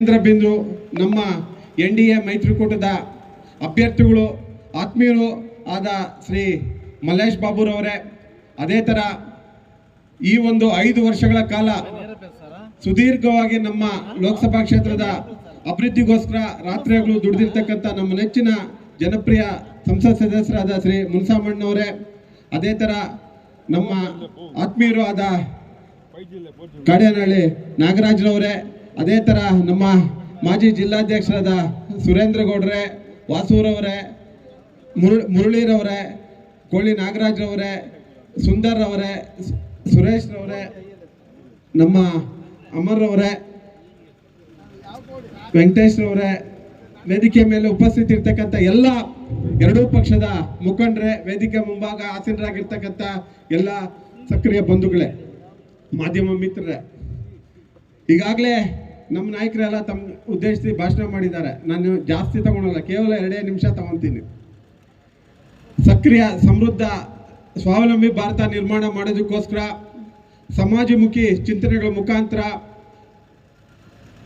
ಕೇಂದ್ರ ಬಿಂದು, ನಮ್ಮ ಎನ್ ಡಿ ಎ ಮೈತ್ರಿಕೂಟದ ಅಭ್ಯರ್ಥಿಗಳು, ಆತ್ಮೀಯರು ಆದ ಶ್ರೀ ಮಲ್ಲೇಶ್ ಬಾಬುರವರೇ, ಅದೇ ಥರ ಈ ಒಂದು ಐದು ವರ್ಷಗಳ ಕಾಲ ಸುದೀರ್ಘವಾಗಿ ನಮ್ಮ ಲೋಕಸಭಾ ಕ್ಷೇತ್ರದ ಅಭಿವೃದ್ಧಿಗೋಸ್ಕರ ರಾತ್ರಿಗಳು ದುಡಿದಿರ್ತಕ್ಕಂಥ ನಮ್ಮ ನೆಚ್ಚಿನ ಜನಪ್ರಿಯ ಸಂಸತ್ ಸದಸ್ಯರಾದ ಶ್ರೀ ಮುನ್ಸಾಮಣ್ಣವರೇ, ಅದೇ ಥರ ನಮ್ಮ ಆತ್ಮೀಯರು ಆದ ಕಾಡೇನಹಳ್ಳಿ ನಾಗರಾಜ್ರವರೇ ಅದೇ ಥರ ನಮ್ಮ ಮಾಜಿ ಜಿಲ್ಲಾಧ್ಯಕ್ಷರಾದ ಸುರೇಂದ್ರ ಗೌಡ್ರೆ ವಾಸೂರವರೇ ಮುರು ಮುರಳೀರವರೇ ಕೋಳಿ ನಾಗರಾಜ್ರವರೇ ಸುಂದರ್ರವರೇ ಸುರೇಶ್ರವರೇ ಸುರೇಶ್ ರವರೇ, ನಮ್ಮ ಅಮರ್ ವೆಂಕಟೇಶ್ರವರೇ ವೆಂಕಟೇಶ್ ರವರೇ, ವೇದಿಕೆ ಮೇಲೆ ಉಪಸ್ಥಿತಿ ಇರ್ತಕ್ಕಂಥ ಎಲ್ಲ ಎರಡೂ ಪಕ್ಷದ ಮುಖಂಡರೇ, ವೇದಿಕೆ ಮುಂಭಾಗ ಆಸೀನರಾಗಿರ್ತಕ್ಕಂಥ ಎಲ್ಲ ಸಕ್ರಿಯ ಬಂಧುಗಳೇ, ಮಾಧ್ಯಮ ಮಿತ್ರರೇ. ಈಗಾಗಲೇ ನಮ್ಮ ನಾಯಕರೆಲ್ಲ ತಮ್ಮ ಉದ್ದೇಶಿಸಿ ಭಾಷಣ ಮಾಡಿದ್ದಾರೆ. ನಾನು ಜಾಸ್ತಿ ತಗೊಳಲ್ಲ, ಕೇವಲ ಎರಡೇ ನಿಮಿಷ ತಗೊತೀನಿ. ಸಕ್ರಿಯ, ಸಮೃದ್ಧ, ಸ್ವಾವಲಂಬಿ ಭಾರತ ನಿರ್ಮಾಣ ಮಾಡೋದಕ್ಕೋಸ್ಕರ ಸಮಾಜಮುಖಿ ಚಿಂತನೆಗಳ ಮುಖಾಂತರ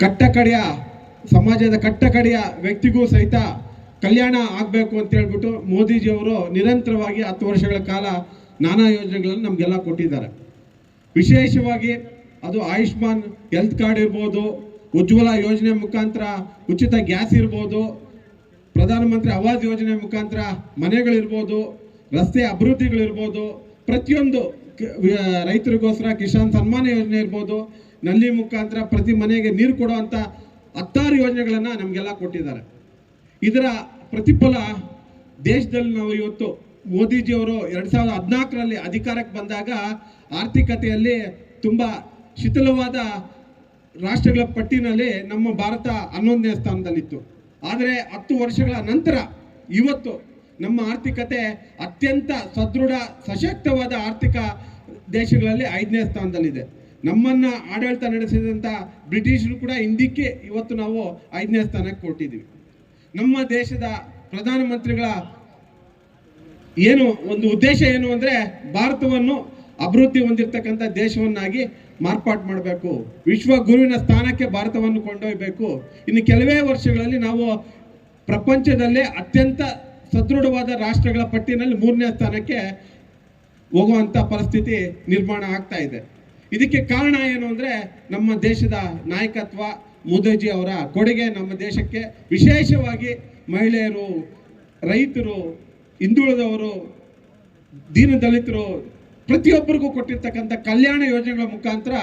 ಕಟ್ಟಕಡೆಯ, ಸಮಾಜದ ಕಟ್ಟಕಡೆಯ ವ್ಯಕ್ತಿಗೂ ಸಹಿತ ಕಲ್ಯಾಣ ಆಗಬೇಕು ಅಂತ ಹೇಳ್ಬಿಟ್ಟು ಮೋದಿಜಿಯವರು ನಿರಂತರವಾಗಿ ಹತ್ತು ವರ್ಷಗಳ ಕಾಲ ನಾನಾ ಯೋಜನೆಗಳನ್ನು ನಮಗೆಲ್ಲ ಕೊಟ್ಟಿದ್ದಾರೆ. ವಿಶೇಷವಾಗಿ ಅದು ಆಯುಷ್ಮಾನ್ ಹೆಲ್ತ್ ಕಾರ್ಡ್ ಇರ್ಬೋದು ಉಜ್ವಲ ಯೋಜನೆ ಮುಖಾಂತರ ಉಚಿತ ಗ್ಯಾಸ್ ಇರ್ಬೋದು, ಪ್ರಧಾನಮಂತ್ರಿ ಆವಾಸ್ ಯೋಜನೆ ಮುಖಾಂತರ ಮನೆಗಳಿರ್ಬೋದು, ರಸ್ತೆ ಅಭಿವೃದ್ಧಿಗಳಿರ್ಬೋದು, ಪ್ರತಿಯೊಂದು ರೈತರಿಗೋಸ್ಕರ ಕಿಸಾನ್ ಸನ್ಮಾನ ಯೋಜನೆ ಇರ್ಬೋದು, ನಲ್ಲಿ ಮುಖಾಂತರ ಪ್ರತಿ ಮನೆಗೆ ನೀರು ಕೊಡುವಂಥ ಹತ್ತಾರು ಯೋಜನೆಗಳನ್ನು ನಮಗೆಲ್ಲ ಕೊಟ್ಟಿದ್ದಾರೆ. ಇದರ ಪ್ರತಿಫಲ ದೇಶದಲ್ಲಿ ನಾವು ಇವತ್ತು ಮೋದಿಜಿಯವರು ಎರಡು ಸಾವಿರದ ಹದಿನಾಲ್ಕರಲ್ಲಿ ಅಧಿಕಾರಕ್ಕೆ ಬಂದಾಗ ಆರ್ಥಿಕತೆಯಲ್ಲಿ ತುಂಬ ಶಿಥಿಲವಾದ ರಾಷ್ಟ್ರಗಳ ಪಟ್ಟಿನಲ್ಲಿ ನಮ್ಮ ಭಾರತ ಹನ್ನೊಂದನೇ ಸ್ಥಾನದಲ್ಲಿತ್ತು. ಆದರೆ ಹತ್ತು ವರ್ಷಗಳ ನಂತರ ಇವತ್ತು ನಮ್ಮ ಆರ್ಥಿಕತೆ ಅತ್ಯಂತ ಸದೃಢ, ಸಶಕ್ತವಾದ ಆರ್ಥಿಕ ದೇಶಗಳಲ್ಲಿ ಐದನೇ ಸ್ಥಾನದಲ್ಲಿದೆ. ನಮ್ಮನ್ನ ಆಡಳಿತ ನಡೆಸಿದಂಥ ಬ್ರಿಟಿಷರು ಕೂಡ ಹಿಂದಿಕ್ಕೆ ಇವತ್ತು ನಾವು ಐದನೇ ಸ್ಥಾನಕ್ಕೆ ಕೊಟ್ಟಿದ್ದೀವಿ. ನಮ್ಮ ದೇಶದ ಪ್ರಧಾನಮಂತ್ರಿಗಳ ಏನು ಒಂದು ಉದ್ದೇಶ ಏನು ಅಂದರೆ ಭಾರತವನ್ನು ಅಭಿವೃದ್ಧಿ ಹೊಂದಿರತಕ್ಕಂಥ ದೇಶವನ್ನಾಗಿ ಮಾರ್ಪಾಡು ಮಾಡಬೇಕು. ವಿಶ್ವ ಗುರುವಿನ ಸ್ಥಾನಕ್ಕೆ ಭಾರತವನ್ನು ಕೊಂಡೊಯ್ಯಬೇಕು ಇನ್ನು ಕೆಲವೇ ವರ್ಷಗಳಲ್ಲಿ ನಾವು ಪ್ರಪಂಚದಲ್ಲೇ ಅತ್ಯಂತ ಸದೃಢವಾದ ರಾಷ್ಟ್ರಗಳ ಪಟ್ಟಿನಲ್ಲಿ ಮೂರನೇ ಸ್ಥಾನಕ್ಕೆ ಹೋಗುವಂಥ ಪರಿಸ್ಥಿತಿ ನಿರ್ಮಾಣ ಆಗ್ತಾ ಇದೆ. ಇದಕ್ಕೆ ಕಾರಣ ಏನು ಅಂದರೆ ನಮ್ಮ ದೇಶದ ನಾಯಕತ್ವ ಮೋದಿಜಿ ಅವರ ಕೊಡುಗೆ ನಮ್ಮ ದೇಶಕ್ಕೆ. ವಿಶೇಷವಾಗಿ ಮಹಿಳೆಯರು, ರೈತರು, ಹಿಂದುಳಿದವರು ದೀನದಲಿತರು ಪ್ರತಿಯೊಬ್ಬರಿಗೂ ಕೊಟ್ಟಿರ್ತಕ್ಕಂಥ ಕಲ್ಯಾಣ ಯೋಜನೆಗಳ ಮುಖಾಂತರ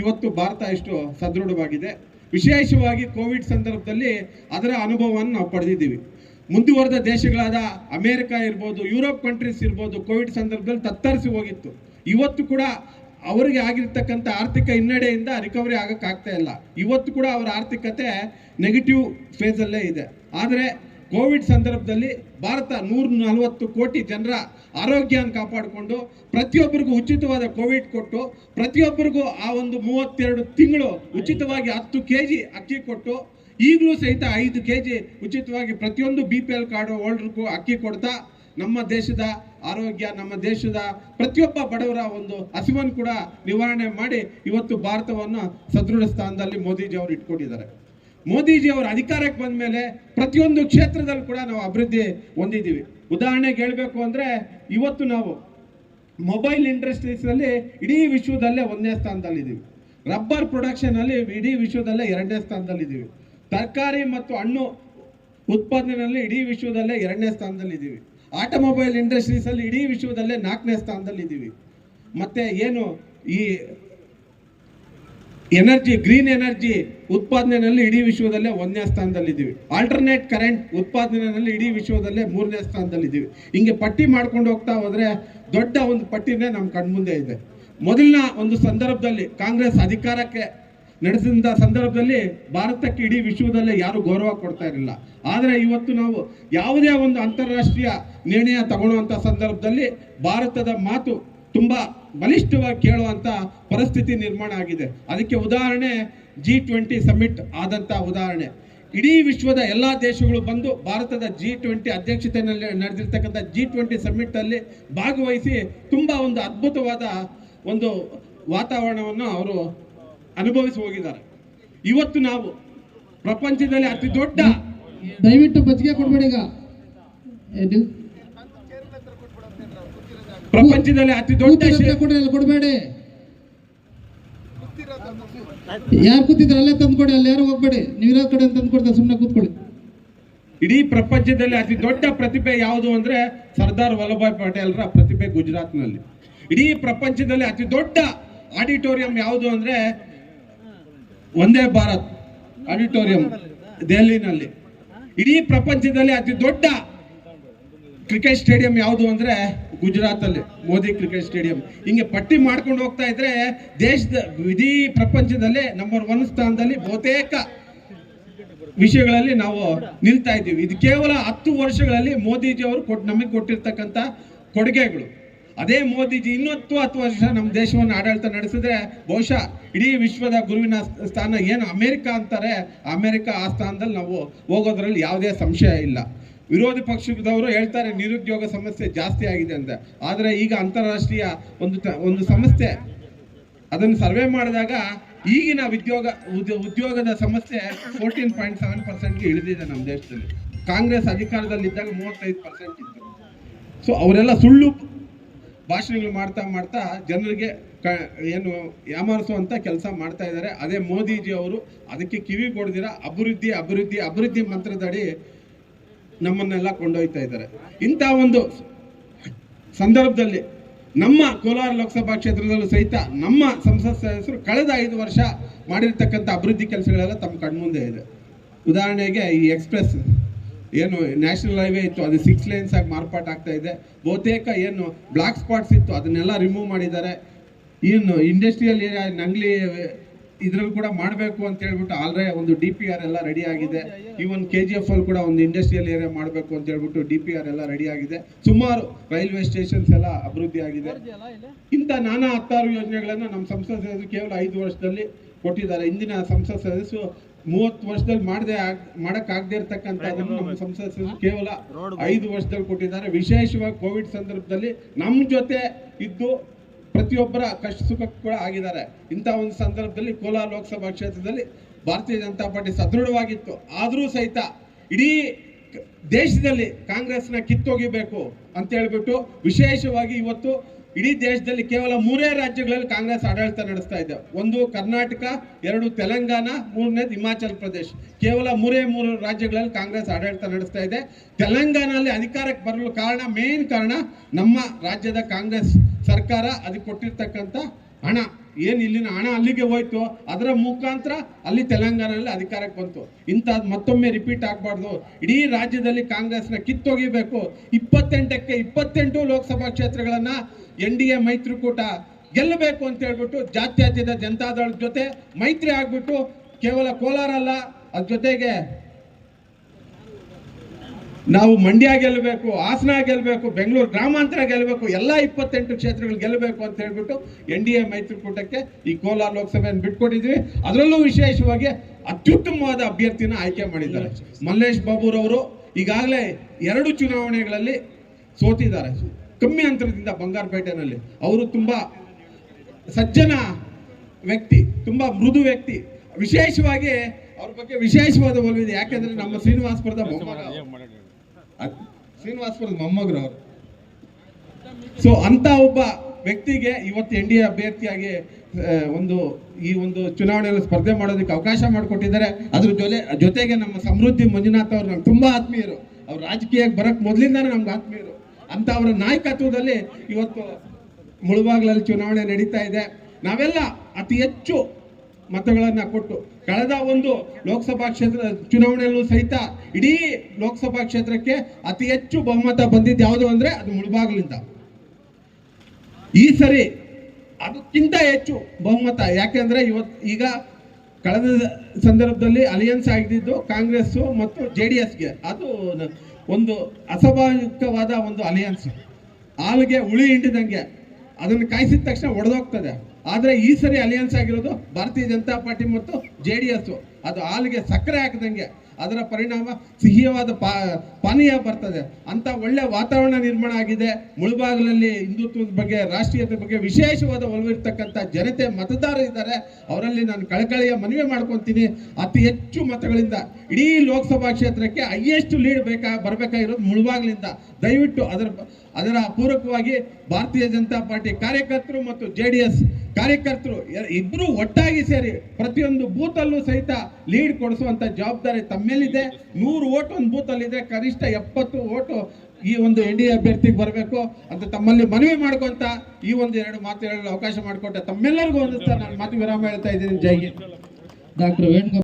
ಇವತ್ತು ಭಾರತ ಎಷ್ಟು ಸದೃಢವಾಗಿದೆ. ವಿಶೇಷವಾಗಿ ಕೋವಿಡ್ ಸಂದರ್ಭದಲ್ಲಿ ಅದರ ಅನುಭವವನ್ನು ನಾವು ಪಡೆದಿದ್ದೀವಿ. ಮುಂದುವರೆದ ದೇಶಗಳಾದ ಅಮೆರಿಕ ಇರ್ಬೋದು, ಯುರೋಪ್ ಕಂಟ್ರೀಸ್ ಇರ್ಬೋದು, ಕೋವಿಡ್ ಸಂದರ್ಭದಲ್ಲಿ ತತ್ತರಿಸಿ ಹೋಗಿತ್ತು. ಇವತ್ತು ಕೂಡ ಅವರಿಗೆ ಆಗಿರ್ತಕ್ಕಂಥ ಆರ್ಥಿಕ ಹಿನ್ನಡೆಯಿಂದ ರಿಕವರಿ ಆಗೋಕ್ಕಾಗ್ತಾ ಇಲ್ಲ. ಇವತ್ತು ಕೂಡ ಅವರ ಆರ್ಥಿಕತೆ ನೆಗೆಟಿವ್ ಫೇಸಲ್ಲೇ ಇದೆ. ಆದರೆ ಕೋವಿಡ್ ಸಂದರ್ಭದಲ್ಲಿ ಭಾರತ ನೂರ ನಲವತ್ತು ಕೋಟಿ ಜನರ ಆರೋಗ್ಯನ ಕಾಪಾಡಿಕೊಂಡು ಪ್ರತಿಯೊಬ್ಬರಿಗೂ ಉಚಿತವಾದ ಕೋವಿಡ್ ಕೊಟ್ಟು, ಪ್ರತಿಯೊಬ್ಬರಿಗೂ ಆ ಒಂದು ಮೂವತ್ತೆರಡು ತಿಂಗಳು ಉಚಿತವಾಗಿ ಹತ್ತು ಕೆ ಜಿ ಅಕ್ಕಿ ಕೊಟ್ಟು, ಈಗಲೂ ಸಹಿತ ಐದು ಕೆ ಜಿ ಉಚಿತವಾಗಿ ಪ್ರತಿಯೊಂದು ಬಿ ಪಿ ಎಲ್ ಕಾರ್ಡ್ ಹೋಲ್ಡರ್ಗೂ ಅಕ್ಕಿ ಕೊಡ್ತಾ, ನಮ್ಮ ದೇಶದ ಆರೋಗ್ಯ, ನಮ್ಮ ದೇಶದ ಪ್ರತಿಯೊಬ್ಬ ಬಡವರ ಒಂದು ಹಸಿವನ್ನು ಕೂಡ ನಿವಾರಣೆ ಮಾಡಿ ಇವತ್ತು ಭಾರತವನ್ನು ಸದೃಢ ಸ್ಥಾನದಲ್ಲಿ ಮೋದಿಜಿ ಅವರು ಇಟ್ಕೊಂಡಿದ್ದಾರೆ. ಮೋದಿಜಿ ಅವರು ಅಧಿಕಾರಕ್ಕೆ ಬಂದ ಮೇಲೆ ಪ್ರತಿಯೊಂದು ಕ್ಷೇತ್ರದಲ್ಲಿ ಕೂಡ ನಾವು ಅಭಿವೃದ್ಧಿ ಹೊಂದಿದ್ದೀವಿ. ಉದಾಹರಣೆಗೆ ಹೇಳಬೇಕು ಅಂದರೆ, ಇವತ್ತು ನಾವು ಮೊಬೈಲ್ ಇಂಡಸ್ಟ್ರೀಸ್ನಲ್ಲಿ ಇಡೀ ವಿಶ್ವದಲ್ಲೇ ಒಂದನೇ ಸ್ಥಾನದಲ್ಲಿದ್ದೀವಿ. ರಬ್ಬರ್ ಪ್ರೊಡಕ್ಷನಲ್ಲಿ ಇಡೀ ವಿಶ್ವದಲ್ಲೇ ಎರಡನೇ ಸ್ಥಾನದಲ್ಲಿದ್ದೀವಿ. ತರಕಾರಿ ಮತ್ತು ಹಣ್ಣು ಉತ್ಪಾದನೆಯಲ್ಲಿ ಇಡೀ ವಿಶ್ವದಲ್ಲೇ ಎರಡನೇ ಸ್ಥಾನದಲ್ಲಿದ್ದೀವಿ. ಆಟೋಮೊಬೈಲ್ ಇಂಡಸ್ಟ್ರೀಸಲ್ಲಿ ಇಡೀ ವಿಶ್ವದಲ್ಲೇ ನಾಲ್ಕನೇ ಸ್ಥಾನದಲ್ಲಿದ್ದೀವಿ. ಮತ್ತೆ ಏನು ಈ ಎನರ್ಜಿ, ಗ್ರೀನ್ ಎನರ್ಜಿ ಉತ್ಪಾದನೆಯಲ್ಲಿ ಇಡೀ ವಿಶ್ವದಲ್ಲೇ ಒಂದನೇ ಸ್ಥಾನದಲ್ಲಿದ್ದೀವಿ. ಆಲ್ಟರ್ನೇಟ್ ಕರೆಂಟ್ ಉತ್ಪಾದನೆಯಲ್ಲಿ ಇಡೀ ವಿಶ್ವದಲ್ಲೇ ಮೂರನೇ ಸ್ಥಾನದಲ್ಲಿದ್ದೀವಿ. ಹಿಂಗೆ ಪಟ್ಟಿ ಮಾಡ್ಕೊಂಡು ಹೋಗ್ತಾ ಹೋದರೆ ದೊಡ್ಡ ಒಂದು ಪಟ್ಟಿನೇ ನಮ್ಮ ಕಣ್ಮುಂದೆ ಇದೆ. ಮೊದಲಿನ ಒಂದು ಸಂದರ್ಭದಲ್ಲಿ ಕಾಂಗ್ರೆಸ್ ಅಧಿಕಾರಕ್ಕೆ ನಡೆಸಿದ ಸಂದರ್ಭದಲ್ಲಿ ಭಾರತಕ್ಕೆ ಇಡೀ ವಿಶ್ವದಲ್ಲೇ ಯಾರು ಗೌರವ ಕೊಡ್ತಾ ಇರಲಿಲ್ಲ. ಆದರೆ ಇವತ್ತು ನಾವು ಯಾವುದೇ ಒಂದು ಅಂತಾರಾಷ್ಟ್ರೀಯ ನಿರ್ಣಯ ತಗೊಳ್ಳುವಂಥ ಸಂದರ್ಭದಲ್ಲಿ ಭಾರತದ ಮಾತು ತುಂಬಾ ಬಲಿಷ್ಠವಾಗಿ ಕೇಳುವಂತ ಪರಿಸ್ಥಿತಿ ನಿರ್ಮಾಣ ಆಗಿದೆ. ಅದಕ್ಕೆ ಉದಾಹರಣೆ ಜಿ ಟ್ವೆಂಟಿ ಸಮಿಟ್ ಆದಂತ ಉದಾಹರಣೆ. ಇಡೀ ವಿಶ್ವದ ಎಲ್ಲಾ ದೇಶಗಳು ಬಂದು ಭಾರತದ ಜಿ ಟ್ವೆಂಟಿ ಅಧ್ಯಕ್ಷತೆಯಲ್ಲಿ ನಡೆದಿರ್ತಕ್ಕಂಥ ಜಿ ಟ್ವೆಂಟಿ ಸಮಿಟ್ ಅಲ್ಲಿ ಭಾಗವಹಿಸಿ ತುಂಬಾ ಒಂದು ಅದ್ಭುತವಾದ ಒಂದು ವಾತಾವರಣವನ್ನು ಅವರು ಅನುಭವಿಸಿ ಹೋಗಿದ್ದಾರೆ. ಇವತ್ತು ನಾವು ಪ್ರಪಂಚದಲ್ಲಿ ಅತಿ ದೊಡ್ಡ ದಯವಿಟ್ಟು ಬಚ್ಚಿಗೆ ಕೊಡ್ಬೇಡಿ ಈಗ. ಪ್ರಪಂಚದಲ್ಲಿ ಅತಿ ದೊಡ್ಡ ಕೊಡಬೇಡಿ. ಯಾರು ಕೂತಿದ್ರೆ ಅಲ್ಲೇ ತಂದ್ಕೊಡಿ ಅಲ್ಲಿ ಯಾರು ಹೋಗ್ಬೇಡಿ. ನೀವಿರೋ ಕಡೆ ತಂದು ಕೊಡ್ತಾರೆ ಸುಮ್ಮನೆ ಕೂತ್ಕೊಳ್ಳಿ. ಇಡೀ ಪ್ರಪಂಚದಲ್ಲಿ ಅತಿ ದೊಡ್ಡ ಪ್ರತಿಭೆ ಯಾವುದು ಅಂದ್ರೆ ಸರ್ದಾರ್ ವಲ್ಲಭಾಯ್ ಪಟೇಲ್ರ ಪ್ರತಿಭೆ ಗುಜರಾತ್ನಲ್ಲಿ. ಇಡೀ ಪ್ರಪಂಚದಲ್ಲಿ ಅತಿ ದೊಡ್ಡ ಆಡಿಟೋರಿಯಂ ಯಾವುದು ಅಂದ್ರೆ ಒಂದೇ ಭಾರತ್ ಆಡಿಟೋರಿಯಂ ದೆಹಲಿನಲ್ಲಿ. ಇಡೀ ಪ್ರಪಂಚದಲ್ಲಿ ಅತಿ ದೊಡ್ಡ ಕ್ರಿಕೆಟ್ ಸ್ಟೇಡಿಯಂ ಯಾವುದು ಅಂದ್ರೆ ಗುಜರಾತ್ ಅಲ್ಲಿ ಮೋದಿ ಕ್ರಿಕೆಟ್ ಸ್ಟೇಡಿಯಂ. ಹಿಂಗೆ ಪಟ್ಟಿ ಮಾಡ್ಕೊಂಡು ಹೋಗ್ತಾ ಇದ್ರೆ ದೇಶದ ಇಡೀ ಪ್ರಪಂಚದಲ್ಲೇ ನಂಬರ್ ಒನ್ ಸ್ಥಾನದಲ್ಲಿ ಬಹುತೇಕ ವಿಷಯಗಳಲ್ಲಿ ನಾವು ನಿಲ್ತಾ ಇದ್ದೀವಿ. ಇದು ಕೇವಲ ಹತ್ತು ವರ್ಷಗಳಲ್ಲಿ ಮೋದಿಜಿ ಅವರು ಕೊಟ್ಟು ನಮಗೆ ಕೊಟ್ಟಿರ್ತಕ್ಕಂಥ ಕೊಡುಗೆಗಳು. ಅದೇ ಮೋದಿಜಿ ಇನ್ನೊತ್ತು ಹತ್ತು ವರ್ಷ ನಮ್ಮ ದೇಶವನ್ನು ಆಡಳಿತ ನಡೆಸಿದ್ರೆ ಬಹುಶಃ ಇಡೀ ವಿಶ್ವದ ಗುರುವಿನ ಸ್ಥಾನ ಏನು ಅಮೇರಿಕಾ ಅಂತಾರೆ, ಅಮೇರಿಕಾ ಆ ಸ್ಥಾನದಲ್ಲಿ ನಾವು ಹೋಗೋದ್ರಲ್ಲಿ ಯಾವುದೇ ಸಂಶಯ ಇಲ್ಲ. ವಿರೋಧಿ ಪಕ್ಷದವರು ಹೇಳ್ತಾರೆ ನಿರುದ್ಯೋಗ ಸಮಸ್ಯೆ ಜಾಸ್ತಿ ಆಗಿದೆ ಅಂತ. ಆದರೆ ಈಗ ಅಂತಾರಾಷ್ಟ್ರೀಯ ಒಂದು ಒಂದು ಸಮಸ್ಯೆ. ಅದನ್ನು ಸರ್ವೆ ಮಾಡಿದಾಗ ಈಗಿನ ಉದ್ಯೋಗ ಉದ್ಯ- ಉದ್ಯೋಗದ ಸಮಸ್ಯೆ ಫೋರ್ಟೀನ್ ಪಾಯಿಂಟ್ ಸೆವೆನ್ ಪರ್ಸೆಂಟ್ಗೆ ಇಳಿದಿದೆ ನಮ್ಮ ದೇಶದಲ್ಲಿ. ಕಾಂಗ್ರೆಸ್ ಅಧಿಕಾರದಲ್ಲಿದ್ದಾಗ ಮೂವತ್ತೈದು ಪರ್ಸೆಂಟ್ ಇತ್ತು. ಸೊ ಅವರೆಲ್ಲ ಸುಳ್ಳು ಭಾಷಣಗಳು ಮಾಡ್ತಾ ಮಾಡ್ತಾ ಜನರಿಗೆ ಕ, ಏನು ಯಾಮಾರಿಸುವಂಥ ಕೆಲಸ ಮಾಡ್ತಾ ಇದ್ದಾರೆ. ಅದೇ ಮೋದಿಜಿ ಅವರು ಅದಕ್ಕೆ ಕಿವಿ ಕೊಡ್ದಿರ, ಅಭಿವೃದ್ಧಿ ಅಭಿವೃದ್ಧಿ ಅಭಿವೃದ್ಧಿ ಮಂತ್ರದಡಿ ನಮ್ಮನ್ನೆಲ್ಲ ಕೊಂಡೊಯ್ತಾ ಇದ್ದಾರೆ. ಇಂಥ ಒಂದು ಸಂದರ್ಭದಲ್ಲಿ ನಮ್ಮ ಕೋಲಾರ ಲೋಕಸಭಾ ಕ್ಷೇತ್ರದಲ್ಲೂ ಸಹಿತ ನಮ್ಮ ಸಂಸತ್ ಸದಸ್ಯರು ಕಳೆದ ಐದು ವರ್ಷ ಮಾಡಿರ್ತಕ್ಕಂಥ ಅಭಿವೃದ್ಧಿ ಕೆಲಸಗಳೆಲ್ಲ ತಮ್ಮ ಕಣ್ಮುಂದೆ ಇದೆ. ಉದಾಹರಣೆಗೆ ಈ ಎಕ್ಸ್ಪ್ರೆಸ್ ಏನು ನ್ಯಾಷನಲ್ ಹೈವೇ ಇತ್ತು, ಅದು ಸಿಕ್ಸ್ ಲೇನ್ಸ್ ಆಗಿ ಮಾರ್ಪಾಟ್ ಆಗ್ತಾ ಇದೆ. ಬಹುತೇಕ ಏನು ಬ್ಲಾಕ್ ಸ್ಪಾಟ್ಸ್ ಇತ್ತು, ಅದನ್ನೆಲ್ಲ ರಿಮೂವ್ ಮಾಡಿದ್ದಾರೆ. ಏನು ಇಂಡಸ್ಟ್ರಿಯಲ್ ಏರಿಯಾ ನಂಗ್ಲಿ ಇದ್ರಲ್ಲಿ ಕೂಡ ಮಾಡಬೇಕು ಅಂತ ಹೇಳ್ಬಿಟ್ಟು ಆಲ್ರೆಡಿ ಒಂದು ಡಿ ಪಿ ಆರ್ ಎಲ್ಲ ರೆಡಿ ಆಗಿದೆ. ಈವನ್ ಕೆ ಜಿ ಎಫ್ ಅಲ್ಲಿ ಕೂಡ ಒಂದು ಇಂಡಸ್ಟ್ರಿಯಲ್ ಏರಿಯಾ ಮಾಡಬೇಕು ಅಂತ ಹೇಳ್ಬಿಟ್ಟು ಡಿ ಪಿ ಆರ್ ಎಲ್ಲ ರೆಡಿ ಆಗಿದೆ. ಸುಮಾರು ರೈಲ್ವೆ ಸ್ಟೇಷನ್ಸ್ ಎಲ್ಲ ಅಭಿವೃದ್ಧಿ ಆಗಿದೆ. ಇಂಥ ನಾನಾ ಹತ್ತಾರು ಯೋಜನೆಗಳನ್ನು ನಮ್ಮ ಸಂಸತ್ ಸದಸ್ಯರು ಕೇವಲ ಐದು ವರ್ಷದಲ್ಲಿ ಕೊಟ್ಟಿದ್ದಾರೆ. ಇಂದಿನ ಸಂಸತ್ ಸದಸ್ಯರು ಮೂವತ್ತು ವರ್ಷದಲ್ಲಿ ಮಾಡದೆ ಮಾಡಕ್ಕಾಗದೇ ಇರ್ತಕ್ಕಂಥದ್ದನ್ನು ನಮ್ಮ ಸಂಸತ್ ಸದಸ್ಯರು ಕೇವಲ ಐದು ವರ್ಷದಲ್ಲಿ ಕೊಟ್ಟಿದ್ದಾರೆ. ವಿಶೇಷವಾಗಿ ಕೋವಿಡ್ ಸಂದರ್ಭದಲ್ಲಿ ನಮ್ಮ ಜೊತೆ ಇದ್ದು ಪ್ರತಿಯೊಬ್ಬರ ಕಷ್ಟ ಸುಖಕ್ಕೂ ಕೂಡ ಆಗಿದ್ದಾರೆ. ಇಂಥ ಒಂದು ಸಂದರ್ಭದಲ್ಲಿ ಕೋಲಾರ ಲೋಕಸಭಾ ಕ್ಷೇತ್ರದಲ್ಲಿ ಭಾರತೀಯ ಜನತಾ ಪಾರ್ಟಿ ಸದೃಢವಾಗಿತ್ತು. ಆದರೂ ಸಹಿತ ಇಡೀ ದೇಶದಲ್ಲಿ ಕಾಂಗ್ರೆಸ್ನ ಕಿತ್ತೊಗಿಬೇಕು ಅಂತ ಹೇಳ್ಬಿಟ್ಟು ವಿಶೇಷವಾಗಿ ಇವತ್ತು ಇಡೀ ದೇಶದಲ್ಲಿ ಕೇವಲ ಮೂರೇ ರಾಜ್ಯಗಳಲ್ಲಿ ಕಾಂಗ್ರೆಸ್ ಆಡಳಿತ ನಡೆಸ್ತಾ ಇದೆ. ಒಂದು ಕರ್ನಾಟಕ, ಎರಡು ತೆಲಂಗಾಣ, ಮೂರನೇದು ಹಿಮಾಚಲ್ ಪ್ರದೇಶ್. ಕೇವಲ ಮೂರೇ ಮೂರು ರಾಜ್ಯಗಳಲ್ಲಿ ಕಾಂಗ್ರೆಸ್ ಆಡಳಿತ ನಡೆಸ್ತಾ ಇದೆ. ತೆಲಂಗಾಣದಲ್ಲಿ ಅಧಿಕಾರಕ್ಕೆ ಬರಲು ಕಾರಣ ಮೇನ್ ಕಾರಣ ನಮ್ಮ ರಾಜ್ಯದ ಕಾಂಗ್ರೆಸ್ ಸರ್ಕಾರ. ಅದಕ್ಕೆ ಕೊಟ್ಟಿರ್ತಕ್ಕಂಥ ಹಣ. ಏನು ಇಲ್ಲಿನ ಹಣ ಅಲ್ಲಿಗೆ ಹೋಯ್ತು? ಅದರ ಮುಖಾಂತರ ಅಲ್ಲಿ ತೆಲಂಗಾಣದಲ್ಲಿ ಅಧಿಕಾರಕ್ಕೆ ಬಂತು. ಇಂಥದ್ದು ಮತ್ತೊಮ್ಮೆ ರಿಪೀಟ್ ಆಗಬಾರ್ದು. ಇಡೀ ರಾಜ್ಯದಲ್ಲಿ ಕಾಂಗ್ರೆಸ್ನ ಕಿತ್ತೊಗಿಬೇಕು. ಇಪ್ಪತ್ತೆಂಟಕ್ಕೆ ಇಪ್ಪತ್ತೆಂಟು ಲೋಕಸಭಾ ಕ್ಷೇತ್ರಗಳನ್ನ ಎನ್ ಡಿ ಎ ಮೈತ್ರಿಕೂಟ ಗೆಲ್ಲಬೇಕು ಅಂತ ಹೇಳ್ಬಿಟ್ಟು ಜಾತ್ಯತೀತ ಜನತಾದಳ ಜೊತೆ ಮೈತ್ರಿ ಆಗ್ಬಿಟ್ಟು ಕೇವಲ ಕೋಲಾರ ಅಲ್ಲ ಅದ್ರ ಜೊತೆಗೆ ನಾವು ಮಂಡ್ಯ ಗೆಲ್ಲಬೇಕು, ಹಾಸನ ಗೆಲ್ಲಬೇಕು, ಬೆಂಗಳೂರು ಗ್ರಾಮಾಂತರ ಗೆಲ್ಲಬೇಕು, ಎಲ್ಲ ಇಪ್ಪತ್ತೆಂಟು ಕ್ಷೇತ್ರಗಳು ಗೆಲ್ಲಬೇಕು ಅಂತ ಹೇಳ್ಬಿಟ್ಟು ಎನ್ ಡಿ ಎ ಮೈತ್ರಿಕೂಟಕ್ಕೆ ಈ ಕೋಲಾರ ಲೋಕಸಭೆಯನ್ನು ಬಿಟ್ಕೊಟ್ಟಿದ್ವಿ ಅದರಲ್ಲೂ ವಿಶೇಷವಾಗಿ ಅತ್ಯುತ್ತಮವಾದ ಅಭ್ಯರ್ಥಿನ ಆಯ್ಕೆ ಮಾಡಿದ್ದಾರೆ ಮಲ್ಲೇಶ್ ಬಾಬುರವರು. ಈಗಾಗಲೇ ಎರಡು ಚುನಾವಣೆಗಳಲ್ಲಿ ಸೋತಿದ್ದಾರೆ. ಕಮ್ಮಿ ಅಂತರದಿಂದ ಬಂಗಾರಪೇಟೆನಲ್ಲಿ ಅವರು ತುಂಬಾ ಸಜ್ಜನ ವ್ಯಕ್ತಿ ತುಂಬಾ ಮೃದು ವ್ಯಕ್ತಿ. ವಿಶೇಷವಾಗಿ ಅವ್ರ ಬಗ್ಗೆ ವಿಶೇಷವಾದ ಒಲವಿದೆ ಯಾಕೆಂದ್ರೆ ನಮ್ಮ ಶ್ರೀನಿವಾಸಪುರದ ಮೊಮ್ಮಗ ಶ್ರೀನಿವಾಸಪುರದ ಮೊಮ್ಮಗರು ಅವರು. ಸೊ ಅಂತ ಒಬ್ಬ ವ್ಯಕ್ತಿಗೆ ಇವತ್ತು ಎನ್ ಡಿ ಎ ಅಭ್ಯರ್ಥಿಯಾಗಿ ಒಂದು ಈ ಒಂದು ಚುನಾವಣೆಯಲ್ಲಿ ಸ್ಪರ್ಧೆ ಮಾಡೋದಕ್ಕೆ ಅವಕಾಶ ಮಾಡಿಕೊಟ್ಟಿದ್ದಾರೆ. ಅದ್ರ ಜೊತೆ ಜೊತೆಗೆ ನಮ್ಮ ಸಮೃದ್ಧಿ ಮಂಜುನಾಥ್ ಅವರು ನಮ್ಗೆ ತುಂಬಾ ಆತ್ಮೀಯರು. ಅವ್ರು ರಾಜಕೀಯಕ್ಕೆ ಬರಕ್ ಮೊದಲಿಂದಾನೇ ನಮ್ಗೆ ಆತ್ಮೀಯರು. ಅಂತ ಅವರ ನಾಯಕತ್ವದಲ್ಲಿ ಇವತ್ತು ಮುಳುಬಾಗ್ಲಲ್ಲಿ ಚುನಾವಣೆ ನಡೀತಾ ಇದೆ. ನಾವೆಲ್ಲ ಅತಿ ಹೆಚ್ಚು ಮತಗಳನ್ನ ಕೊಟ್ಟು ಕಳೆದ ಒಂದು ಲೋಕಸಭಾ ಕ್ಷೇತ್ರ ಚುನಾವಣೆಯಲ್ಲೂ ಸಹಿತ ಇಡೀ ಲೋಕಸಭಾ ಕ್ಷೇತ್ರಕ್ಕೆ ಅತಿ ಹೆಚ್ಚು ಬಹುಮತ ಬಂದಿದ್ದು ಯಾವುದು ಅಂದ್ರೆ ಅದು ಮುಳುಬಾಗ್ಲಿಂದ. ಈ ಸರಿ ಅದಕ್ಕಿಂತ ಹೆಚ್ಚು ಬಹುಮತ, ಯಾಕೆಂದ್ರೆ ಇವತ್ತು ಈಗ ಕಳೆದ ಸಂದರ್ಭದಲ್ಲಿ ಅಲಿಯನ್ಸ್ ಆಗಿದ್ದು ಕಾಂಗ್ರೆಸ್ ಮತ್ತು ಜೆ ಡಿ ಎಸ್ಗೆ. ಅದು ಒಂದು ಅಸಭಾಯುಕ್ತವಾದ ಒಂದು ಅಲಿಯನ್ಸ್ ಹಾಲಿಗೆ ಹುಳಿ ಹಿಂಡಿದಂಗೆ ಅದನ್ನು ಕಾಯಿಸಿದ ತಕ್ಷಣ ಒಡೆದೋಗ್ತದೆ. ಆದರೆ ಈ ಸರಿ ಅಲಿಯನ್ಸ್ ಆಗಿರೋದು ಭಾರತೀಯ ಜನತಾ ಪಾರ್ಟಿ ಮತ್ತು ಜೆ ಅದು ಹಾಲಿಗೆ ಸಕ್ಕರೆ ಹಾಕದಂಗೆ ಅದರ ಪರಿಣಾಮ ಸಿಹಿಯವಾದ ಪಾ, ಪಾನೀಯ ಬರ್ತದೆ. ಅಂತ ಒಳ್ಳೆ ವಾತಾವರಣ ನಿರ್ಮಾಣ ಆಗಿದೆ. ಮುಳುಬಾಗಿಲಲ್ಲಿ ಹಿಂದುತ್ವದ ಬಗ್ಗೆ, ರಾಷ್ಟ್ರೀಯತೆ ಬಗ್ಗೆ ವಿಶೇಷವಾದ ಒಲವಿರ್ತಕ್ಕಂಥ ಜನತೆ ಮತದಾರರು ಇದ್ದಾರೆ. ಅವರಲ್ಲಿ ನಾನು ಕಳಕಳಿಯ ಮನವಿ ಮಾಡ್ಕೊತೀನಿ. ಅತಿ ಹೆಚ್ಚು ಮತಗಳಿಂದ ಇಡೀ ಲೋಕಸಭಾ ಕ್ಷೇತ್ರಕ್ಕೆ ಹೈಯೆಸ್ಟ್ ಲೀಡ್ ಬೇಕಾ ಬರಬೇಕಾಗಿರೋದು ಮುಳುಬಾಗಿಲಿಂದ. ದಯವಿಟ್ಟು ಅದರ ಅದರ ಪೂರಕವಾಗಿ ಭಾರತೀಯ ಜನತಾ ಪಾರ್ಟಿ ಕಾರ್ಯಕರ್ತರು ಮತ್ತು ಜೆ ಕಾರ್ಯಕರ್ತರು ಇಬ್ಬರು ಒಟ್ಟಾಗಿ ಸೇರಿ ಪ್ರತಿಯೊಂದು ಬೂತಲ್ಲೂ ಸಹಿತ ಲೀಡ್ ಕೊಡಿಸುವಂತ ಜವಾಬ್ದಾರಿ ತಮ್ಮೇಲಿದೆ. ನೂರು ಓಟ್ ಒಂದು ಬೂತಲ್ಲಿದೆ. ಕನಿಷ್ಠ ಎಪ್ಪತ್ತು ಓಟು ಈ ಒಂದು ಎನ್ ಡಿ ಅಭ್ಯರ್ಥಿಗೆ ಬರಬೇಕು ಅಂತ ತಮ್ಮಲ್ಲಿ ಮನವಿ ಮಾಡ್ಕೊಂತ ಈ ಒಂದು ಎರಡು ಮಾತು ಹೇಳಲು ಅವಕಾಶ ಮಾಡಿಕೊಟ್ಟೆ ತಮ್ಮೆಲ್ಲರಿಗೂ ಒಂದು ನಾನು ಮಾತು ವಿರಾಮ ಹೇಳ್ತಾ ಇದ್ದೀನಿ. ಜೈ. ಡಾಕ್ಟರ್ ವೇಣುಗೋಪಾಲ್